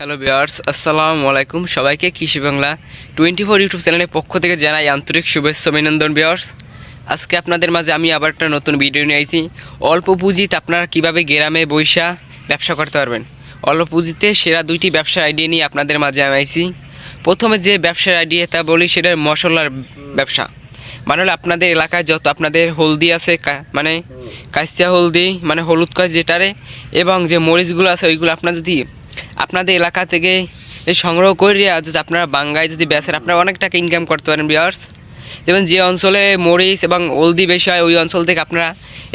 Hello বিয়ার্স আসসালামু আলাইকুম সবাইকে কৃষি বাংলা টোয়েন্টি ফোর ইউটিউব চ্যানেলের পক্ষ থেকে জানাই আন্তরিক শুভেচ্ছা, অভিনন্দন বিয়ার্স আজকে আপনাদের মাঝে আমি আবার একটা নতুন ভিডিও নিয়ে আইছি। অল্প পুঁজিতে আপনারা কীভাবে গ্রামে বৈশা ব্যবসা করতে পারবেন? অল্প পুঁজিতে সেরা দুইটি ব্যবসার আইডিয়া নিয়ে আপনাদের মাঝে আমি আইছি। প্রথমে যে ব্যবসার আইডিয়া তা বলি, সেটা মশলার ব্যবসা। মানে হলো আপনাদের এলাকায় যত আপনাদের হলদি আছে মানে কাঁচিয়া হলদি মানে হলুদ কাজ যেটারে, এবং যে মরিচগুলো আছে, ওইগুলো আপনার যদি আপনাদের এলাকা থেকে সংগ্রহ করিয়া যদি আপনারা বাঙ্গায় যদি বেচেন, আপনারা অনেক টাকা ইনকাম করতে পারেন বিয়ার্স যেমন যে অঞ্চলে মরিচ এবং হলদি বেশি হয়, ওই অঞ্চল থেকে আপনারা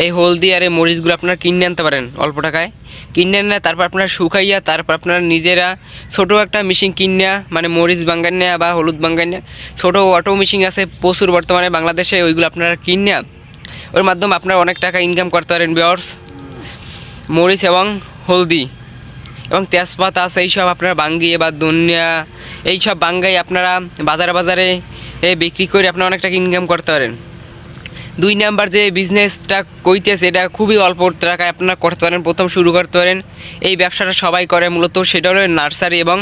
এই হলদি আর এই মরিচগুলো আপনারা কিনে আনতে পারেন অল্প টাকায়। কিনে এনে তারপর আপনারা শুকাইয়া, তারপর আপনারা নিজেরা ছোটো একটা মেশিন কিনিয়া মানে মরিচ বাঙ্গান নেয়া বা হলুদ বাঙ্গান নেয়া, ছোটো অটো মেশিন আছে প্রচুর বর্তমানে বাংলাদেশে, ওইগুলো আপনারা কিনিয়া, ওর মাধ্যমে আপনারা অনেক টাকা ইনকাম করতে পারেন বিয়ার্স মরিচ এবং হলদি। এবং তেজপাতা আছে, এইসব আপনারা বাঙ্গিয়ে বা দুনিয়া, এইসব বাঙ্গাই আপনারা বাজারে বাজারে বিক্রি করে আপনারা অনেক টাকা ইনকাম করতে পারেন। দুই নাম্বার যে বিজনেসটা কইতেছে, এটা খুবই অল্প টাকায় আপনারা করতে পারেন, প্রথম শুরু করতে পারেন। এই ব্যবসাটা সবাই করে, মূলত সেটা হলো নার্সারি এবং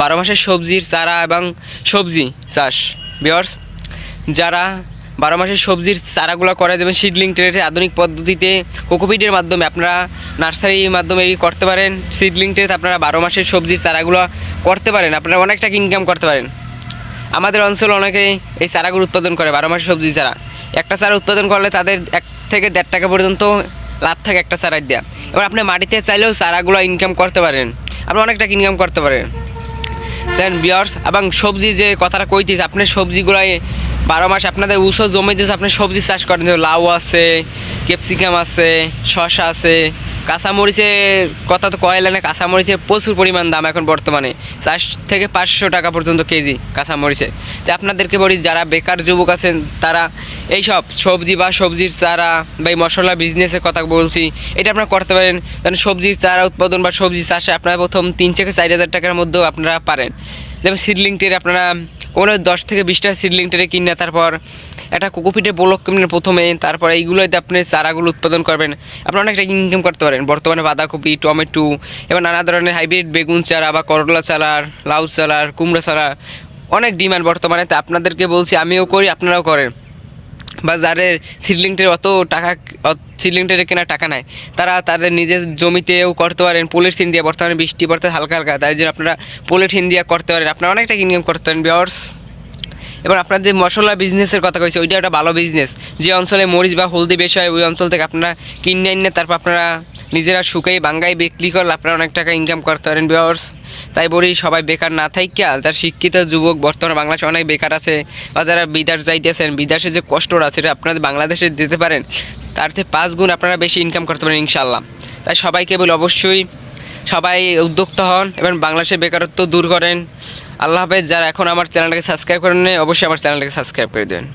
বারো মাসের সবজির চারা এবং সবজি চাষ। বিয়ার্স যারা বারো মাসের সবজির চারাগুলো করে যেমন সিডলিং ট্রেটে আধুনিক পদ্ধতিতে কোকোপিটের মাধ্যমে আপনারা নার্সারির মাধ্যমে করতে পারেন। সিডলিং ট্রেতে আপনারা বারো মাসের সবজির চারাগুলো করতে পারেন। আপনারা অনেক টাকা ইনকাম করতে পারেন। আমাদের অঞ্চলে অনেকে এই চারাগুলো উৎপাদন করে, বারো মাসের সবজি চারা। একটা চারা উৎপাদন করলে তাদের এক থেকে দেড় টাকা পর্যন্ত লাভ থাকে একটা চারার দেওয়া এবার আপনি মাটিতে চাইলেও চারাগুলো ইনকাম করতে পারেন। আপনি অনেক টাকা ইনকাম করতে পারেন। দেন বিয়ার্স এবং সবজি যে কথাটা কইতিস আপনি সবজিগুলাই বারো মাস আপনাদের উঁচু জমিতে আপনি সবজি চাষ করেন, যে লাউ আছে, ক্যাপসিকাম আছে, শসা আছে, কাঁচামরিচের কথা তো কয়লা না কাঁচামরিচের প্রচুর পরিমাণ দাম এখন বর্তমানে। চার থেকে পাঁচশো টাকা পর্যন্ত কেজি কাঁচামরিচে তো আপনাদেরকে বলি, যারা বেকার যুবক আছেন, তারা এইসব সবজি বা সবজির চারা বা এই মশলা বিজনেসের কথা বলছি, এটা আপনারা করতে পারেন। কারণ সবজির চারা উৎপাদন বা সবজি চাষে আপনারা প্রথম তিন থেকে চার হাজার টাকার মধ্যেও আপনারা পারেন। যেমন সিডলিং ট্রে আপনারা কোনো দশ থেকে বিশটা সিডলিং টেরে কিনে তারপর একটা কোকোপিটে ব্লক কিনবেন প্রথমে, তারপর এইগুলোতে আপনি চারাগুলো উৎপাদন করবেন। আপনি অনেকটা ইনকাম করতে পারেন। বর্তমানে বাঁধাকপি, টমেটো এবং নানা ধরনের হাইব্রিড বেগুন চারা বা করলা চালার লাউ চালার কুমড়া চারা, অনেক ডিমান্ড বর্তমানে। তা আপনাদেরকে বলছি, আমিও করি, আপনারাও করেন। বা যাদের সিডলিংটের অত টাকা সিডলিংটের কেনার টাকা নাই, তারা তাদের নিজের জমিতেও করতে পারেন। পলিথিন দিয়ে বর্তমানে বৃষ্টি পড়তে হালকা হালকা, তাই জন্য আপনারা পলিথিন দিয়ে করতে পারেন। আপনারা অনেকটা ইনকাম করতে পারেন বিয়ার্স এবার আপনার যে মশলা বিজনেসের কথা কইছে, ওইটা একটা ভালো বিজনেস যে অঞ্চলে মরিচ বা হলদি বেশি হয়, ওই অঞ্চল থেকে আপনারা কিনে নিয়ে তারপর আপনারা নিজেরা শুকাই বাঙ্গাই বিক্রি করলে আপনারা অনেক টাকা ইনকাম করতে পারেন বিয়ার্স তাই বলি, সবাই বেকার না থাইকা যারা শিক্ষিত যুবক, বর্তমানে বাংলাদেশে অনেক বেকার আছে, বা যারা বিদেশ যাইতেছেন, বিদেশে যে কষ্টটা সেটা আপনাদের বাংলাদেশে দিতে পারেন, তার থেকে পাঁচ গুণ আপনারা বেশি ইনকাম করতে পারেন ইনশাল্লাহ তাই সবাইকে বলি, অবশ্যই সবাই উদ্যোক্তা হন, এবং বাংলাদেশের বেকারত্ব দূর করেন। আল্লাহ হাফেজ, যারা এখন আমার চ্যানেলটাকে সাবস্ক্রাইব করেন অবশ্যই আমার চ্যানেলটাকে সাবস্ক্রাইব করে দেবেন।